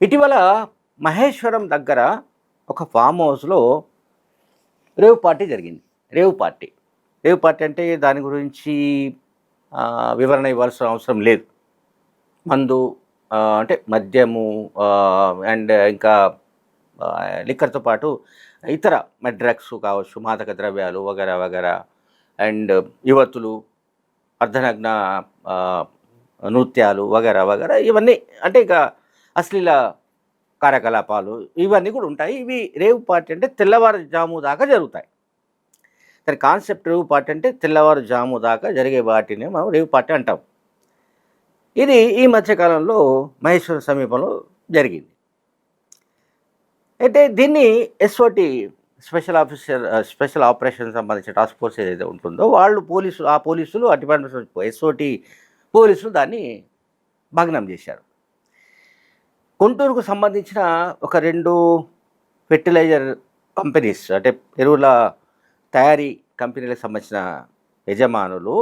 ఇటీవల మహేశ్వరం దగ్గర ఒక ఫామ్ హౌస్లో రేవ్ పార్టీ జరిగింది. Rave party. రేవ్ పార్టీ అంటే దాని గురించి వివరణ ఇవ్వాల్సిన అవసరం లేదు. మందు అంటే మద్యము అండ్ ఇంకా లిక్కర్తో పాటు ఇతర డ్రగ్స్ కావచ్చు మాదక ద్రవ్యాలు వగర వగర అండ్ యువతులు అర్ధనగ్న నృత్యాలు వగర వగర ఇవన్నీ అంటే ఇక అశ్లీల కార్యకలాపాలు ఇవన్నీ కూడా ఉంటాయి. ఇవి రేవు పార్టీ అంటే తెల్లవారుజాము దాకా జరుగుతాయి. దాని కాన్సెప్ట్ రేవు పార్టీ అంటే తెల్లవారుజాము దాకా జరిగే వాటిని మనం రేవు పార్టీ అంటాం. ఇది ఈ మధ్యకాలంలో మహేశ్వరం సమీపంలో జరిగింది. అయితే దీన్ని SOT special officer special operation సంబంధించిన టాస్క్ ఫోర్స్ ఏదైతే ఉంటుందో వాళ్ళు పోలీసులు ఆ పోలీసులు అటు ఎస్ఓటి పోలీసులు దాన్ని భగ్నం చేశారు. గుంటూరుకు సంబంధించిన ఒక రెండు ఫెర్టిలైజర్ కంపెనీస్ అంటే ఎరువుల తయారీ కంపెనీలకు సంబంధించిన యజమానులు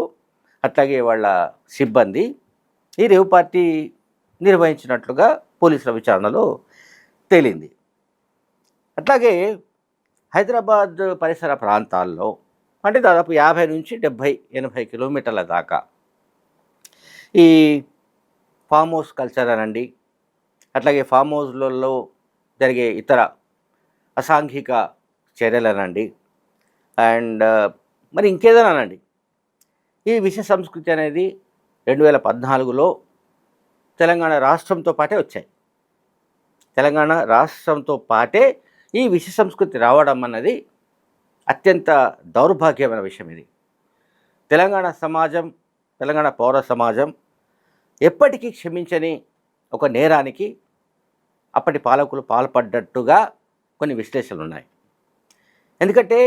అట్లాగే వాళ్ళ సిబ్బంది ఈ రేవు పార్టీ నిర్వహించినట్లుగా పోలీసుల విచారణలో తేలింది. అట్లాగే హైదరాబాద్ పరిసర ప్రాంతాల్లో అంటే దాదాపు యాభై నుంచి డెబ్భై ఎనభై కిలోమీటర్ల దాకా ఈ ఫామ్ హౌస్ కల్చర్ అనండి అట్లాగే ఫామ్ హౌస్లలో జరిగే ఇతర అసాంఘిక చర్యలనండి. అండ్ మరి ఇంకేదైనానండి? ఈ విష సంస్కృతి అనేది రెండు వేల పద్నాలుగులో తెలంగాణ రాష్ట్రంతో పాటే వచ్చాయి. తెలంగాణ రాష్ట్రంతో పాటే ఈ విష సంస్కృతి రావడం అన్నది అత్యంత దౌర్భాగ్యమైన విషయం ఇది. తెలంగాణ సమాజం తెలంగాణ పౌర సమాజం ఎప్పటికీ క్షమించని ఒక నేరానికి అప్పటి పాలకులు పాల్పడ్డట్టుగా కొన్ని విశ్లేషణలు ఉన్నాయి ఎందుకంటే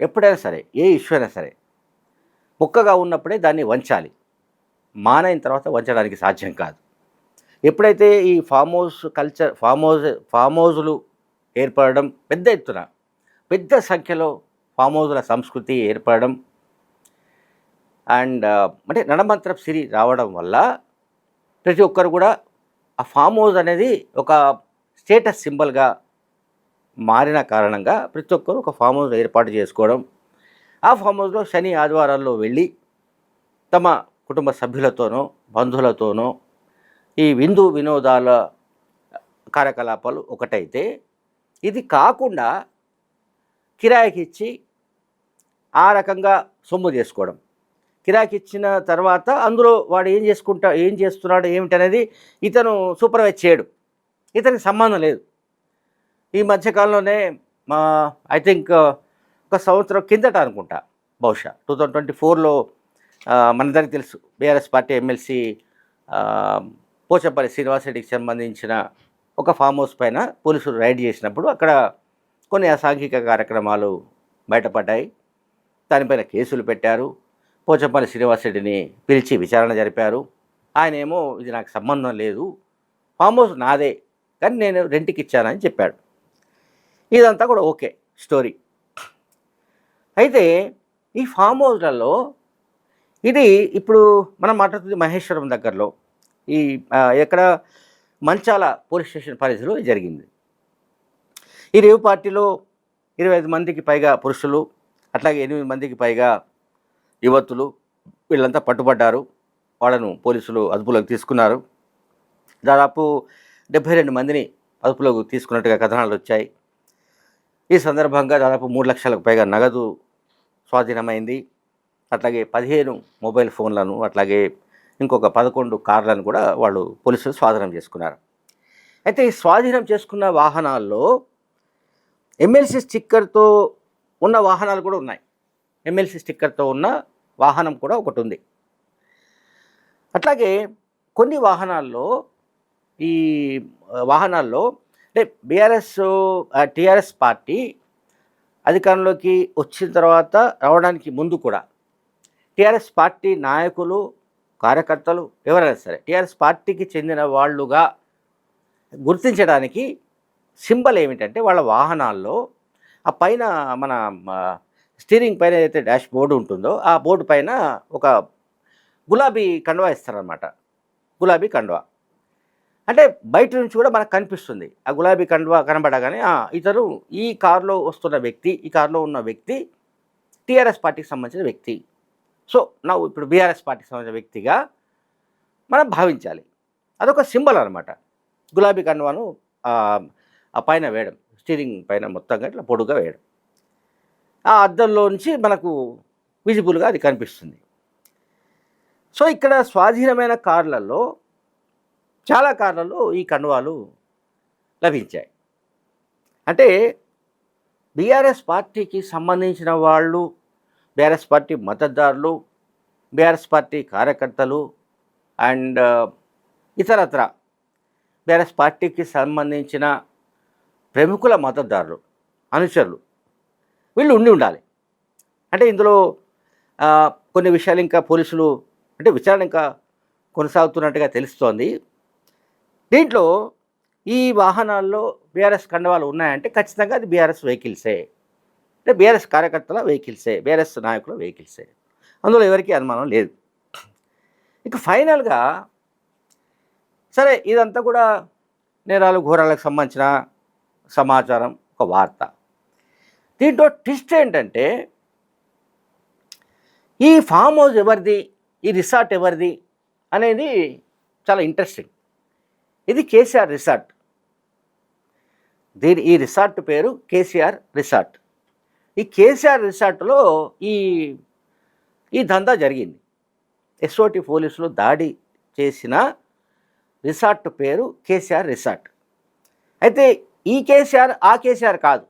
ఎప్పుడైనా సరే ఏ ఇష్యూ అయినా సరే ముక్కగా ఉన్నప్పుడే దాన్ని వంచాలి. మానైన తర్వాత వంచడానికి సాధ్యం కాదు. ఎప్పుడైతే ఈ farm house culture farm house farm హౌజులు ఏర్పడడం పెద్ద ఎత్తున పెద్ద సంఖ్యలో ఫామ్ హౌజుల సంస్కృతి ఏర్పడడం అండ్ అంటే నడమంత్రం సిరి రావడం వల్ల ప్రతి ఒక్కరు కూడా ఆ ఫామ్ హౌస్ అనేది ఒక స్టేటస్ సింబల్గా మారిన కారణంగా ప్రతి ఒక్కరు ఒక ఫామ్ హౌస్ ఏర్పాటు చేసుకోవడం ఆ ఫామ్ హౌస్లో శని ఆదివారాల్లో వెళ్ళి తమ కుటుంబ సభ్యులతోనో బంధువులతోనో ఈ విందు వినోదాల కార్యకలాపాలు ఒకటైతే ఇది కాకుండా కిరాయికి ఇచ్చి ఆ రకంగా సొమ్ము చేసుకోవడం. కిరాయికి ఇచ్చిన తర్వాత అందులో వాడు ఏం చేసుకుంటా ఏం చేస్తున్నాడు ఏమిటనేది ఇతను సూపర్వైజ్ చేయడు. ఇతనికి సంబంధం లేదు. ఈ మధ్యకాలంలోనే మా ఐ థింక్ ఒక సంవత్సరం కిందట అనుకుంటా బహుశా. టూ థౌజండ్ ట్వంటీ ఫోర్లో మనందరికీ తెలుసు బీఆర్ఎస్ పార్టీ ఎమ్మెల్సీ పోచంపల్లి శ్రీనివాసరెడ్డికి సంబంధించిన ఒక ఫామ్ హౌస్ పైన పోలీసులు రైడ్ చేసినప్పుడు అక్కడ కొన్ని అసాంఘిక కార్యక్రమాలు బయటపడ్డాయి. దానిపైన కేసులు పెట్టారు. పోచంపల్లి శ్రీనివాసరెడ్డిని పిలిచి విచారణ జరిపారు. ఆయనేమో ఇది నాకు సంబంధం లేదు. ఫామ్ హౌస్ నాదే. కానీ నేను రెంట్కి ఇచ్చానని చెప్పాడు. ఇదంతా కూడా ఓకే స్టోరీ. అయితే ఈ ఫామ్ హౌస్లలో ఇది ఇప్పుడు మనం మాట్లాడుతుంది మహేశ్వరం దగ్గరలో ఈ ఎక్కడ మంచాల పోలీస్ స్టేషన్ పరిధిలో జరిగింది. ఈ రేవు పార్టీలో ఇరవై ఐదు మందికి పైగా పురుషులు అట్లాగే ఎనిమిది మందికి పైగా యువతులు వీళ్ళంతా పట్టుబడ్డారు. వాళ్ళను పోలీసులు అదుపులోకి తీసుకున్నారు. దాదాపు డెబ్బై రెండు మందిని అదుపులోకి తీసుకున్నట్టుగా కథనాలు వచ్చాయి. ఈ సందర్భంగా దాదాపు మూడు లక్షలకు పైగా నగదు స్వాధీనమైంది. అట్లాగే పదిహేను మొబైల్ ఫోన్లను అట్లాగే ఇంకొక పదకొండు కార్లను కూడా వాళ్ళు పోలీసులు స్వాధీనం చేసుకున్నారు. అయితే ఈ స్వాధీనం చేసుకున్న వాహనాల్లో ఎమ్మెల్సీ స్టిక్కర్తో ఉన్న వాహనాలు కూడా ఉన్నాయి. ఎమ్మెల్సీ స్టిక్కర్తో ఉన్న వాహనం కూడా ఒకటి ఉంది. అట్లాగే కొన్ని వాహనాల్లో ఈ వాహనాల్లో అంటే బీఆర్ఎస్ టీఆర్ఎస్ పార్టీ అధికారంలోకి వచ్చిన తర్వాత రావడానికి ముందు కూడా టీఆర్ఎస్ పార్టీ నాయకులు కార్యకర్తలు ఎవరైనా సరే టీఆర్ఎస్ పార్టీకి చెందిన వాళ్ళుగా గుర్తించడానికి సింబల్ ఏమిటంటే వాళ్ళ వాహనాల్లో ఆ పైన మన స్టీరింగ్ పైన ఏదైతే డాష్ బోర్డు ఉంటుందో ఆ బోర్డు పైన ఒక గులాబీ కండువా ఇస్తారనమాట గులాబీ కండువా. అంటే బయట నుంచి కూడా మనకు కనిపిస్తుంది. ఆ గులాబీ కండువా కనబడగానే ఇతరు ఈ కారులో వస్తున్న వ్యక్తి ఈ కారులో ఉన్న వ్యక్తి టీఆర్ఎస్ పార్టీకి సంబంధించిన వ్యక్తి. సో నా ఇప్పుడు బీఆర్ఎస్ పార్టీకి సంబంధించిన వ్యక్తిగా మనం భావించాలి. అదొక సింబల్ అనమాట గులాబీ కండువాను ఆ పైన వేయడం స్టీరింగ్ పైన మొత్తంగా ఇట్లా పొడుగా వేయడం. ఆ అద్దంలో నుంచి మనకు విజిబుల్గా అది కనిపిస్తుంది. సో ఇక్కడ స్వాధీనమైన కార్లలో చాలా కార్లలో ఈ కండువాలు లభించాయి. అంటే బీఆర్ఎస్ పార్టీకి సంబంధించిన వాళ్ళు బీఆర్ఎస్ పార్టీ మతదారులు బీఆర్ఎస్ పార్టీ కార్యకర్తలు అండ్ ఇతరత్ర బీఆర్ఎస్ పార్టీకి సంబంధించిన ప్రముఖుల మతదారులు అనుచరులు వీళ్ళు ఉండి ఉండాలి. అంటే ఇందులో కొన్ని విషయాలు ఇంకా పోలీసులు అంటే విచారణ ఇంకా కొనసాగుతున్నట్టుగా తెలుస్తోంది. దీంట్లో ఈ వాహనాల్లో బీఆర్ఎస్ కండవాలు ఉన్నాయంటే ఖచ్చితంగా అది బీఆర్ఎస్ వెహికల్సే. అంటే బీఆర్ఎస్ కార్యకర్తల వెహికల్సే బీఆర్ఎస్ నాయకుల వెహికల్సే. అందులో ఎవరికీ అనుమానం లేదు. ఇక ఫైనల్గా సరే ఇదంతా కూడా నేరాలు ఘోరాలకు సంబంధించిన సమాచారం ఒక వార్త. దీంట్లో ట్విస్ట్ ఏంటంటే ఈ ఫామ్ హౌస్ ఎవరిది ఈ రిసార్ట్ ఎవరిది అనేది చాలా ఇంట్రెస్టింగ్. ఇది కేసీఆర్ రిసార్ట్. దీని ఈ రిసార్ట్ పేరు కేసీఆర్ రిసార్ట్. ఈ కేసీఆర్ రిసార్ట్లో ఈ ఈ దందా జరిగింది. ఎస్ఓటి పోలీసులు దాడి చేసిన రిసార్ట్ పేరు కేసీఆర్ రిసార్ట్. అయితే ఈ కేసీఆర్ ఆ కేసీఆర్ కాదు.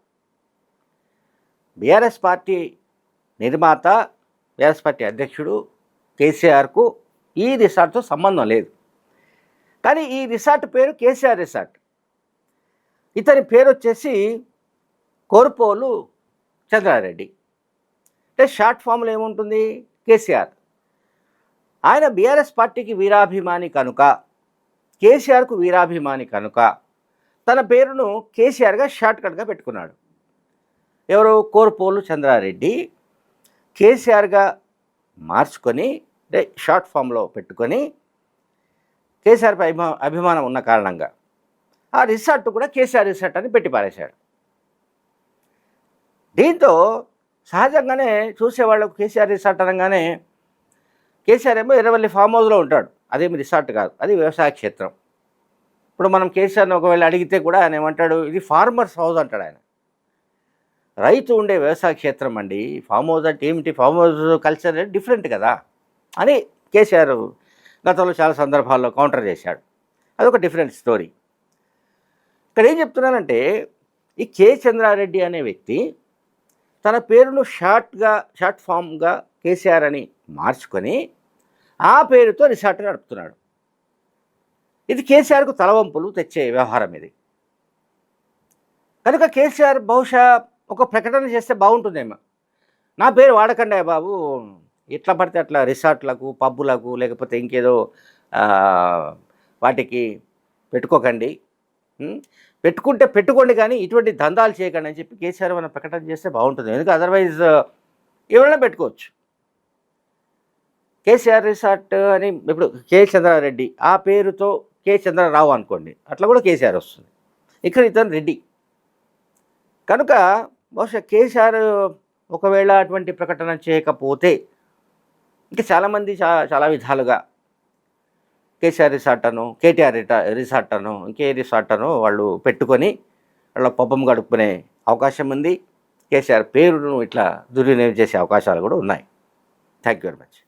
బీఆర్ఎస్ పార్టీ నిర్మాత బీఆర్ఎస్ పార్టీ అధ్యక్షుడు కేసీఆర్కు ఈ రిసార్ట్తో సంబంధం లేదు. కానీ ఈ రిసార్ట్ పేరు కేసీఆర్ రిసార్ట్. ఇతని పేరు వచ్చేసి కోర్పోలు చంద్రారెడ్డి. అంటే షార్ట్ ఫామ్లో ఏముంటుంది? కేసీఆర్. ఆయన బీఆర్ఎస్ పార్టీకి వీరాభిమాని కనుక కేసీఆర్కు వీరాభిమాని కనుక తన పేరును కేసీఆర్గా షార్ట్ కట్గా పెట్టుకున్నాడు. ఎవరు? కోర్పోలు చంద్రారెడ్డి. కేసీఆర్గా మార్చుకొని అంటే షార్ట్ ఫామ్లో పెట్టుకొని కేసీఆర్పై అభిమా అభిమానం ఉన్న కారణంగా ఆ రిసార్ట్ కూడా కేసీఆర్ రిసార్ట్ అని పెట్టి పారేశాడు దీంతో సహజంగానే చూసేవాళ్ళకు కేసీఆర్ రిసార్ట్ అనగానే కేసీఆర్ ఏమో ఎర్రవల్లి ఫామ్ హౌస్లో ఉంటాడు. అదేమి రిసార్ట్ కాదు. అది వ్యవసాయ క్షేత్రం. ఇప్పుడు మనం కేసీఆర్ని ఒకవేళ అడిగితే కూడా ఆయన ఏమంటాడు? ఇది ఫార్మర్స్ హౌస్ అంటాడు ఆయన. రైతు ఉండే వ్యవసాయ క్షేత్రం అండి. ఫామ్ హౌస్ అంటే ఏమిటి? ఫామ్ హౌస్ కల్చర్ డిఫరెంట్ కదా అని కేసీఆర్ గతంలో చాలా సందర్భాల్లో కౌంటర్ చేశాడు. అదొక డిఫరెంట్ స్టోరీ. ఇక్కడ ఏం చెప్తున్నానంటే ఈ కె చంద్రారెడ్డి అనే వ్యక్తి తన పేరును షార్ట్గా షార్ట్ ఫామ్గా కేసీఆర్ అని మార్చుకొని ఆ పేరుతో రిసార్ట్ నడుపుతున్నాడు. ఇది కేసీఆర్కు తలవంపులు తెచ్చే వ్యవహారం ఇది. కనుక కేసీఆర్ బహుశా ఒక ప్రకటన చేస్తే బాగుంటుందేమో. నా పేరు వాడకండి బాబు ఎట్లా పడితే అట్లా రిసార్ట్లకు పబ్బులకు లేకపోతే ఇంకేదో వాటికి పెట్టుకోకండి. పెట్టుకుంటే పెట్టుకోండి కానీ ఇటువంటి దందాలు చేయకండి అని చెప్పి కేసీఆర్ మనం ప్రకటన చేస్తే బాగుంటుంది. ఎందుకు? అదర్వైజ్ ఎవరైనా పెట్టుకోవచ్చు. కేసీఆర్ రిసార్ట్ అని ఇప్పుడు కే చంద్రారెడ్డి ఆ పేరుతో కే చంద్రరావు అనుకోండి. అట్లా కూడా కేసీఆర్ వస్తుంది. ఇక్కడ ఇతను రెడ్డి. కనుక బహుశా కేసీఆర్ ఒకవేళ అటువంటి ప్రకటన చేయకపోతే ఇంకా చాలామంది చా చాలా విధాలుగా. కేసీఆర్ రిసార్ట్ అను కేటీఆర్ రిటా రిసార్ట్ అను ఇంకే రిసార్ట్ అను వాళ్ళు పెట్టుకొని వాళ్ళ పబ్బం గడుపుకునే అవకాశం ఉంది. కేసీఆర్ పేరును ఇట్లా దుర్వినియోగం చేసే అవకాశాలు కూడా ఉన్నాయి. Thank you very much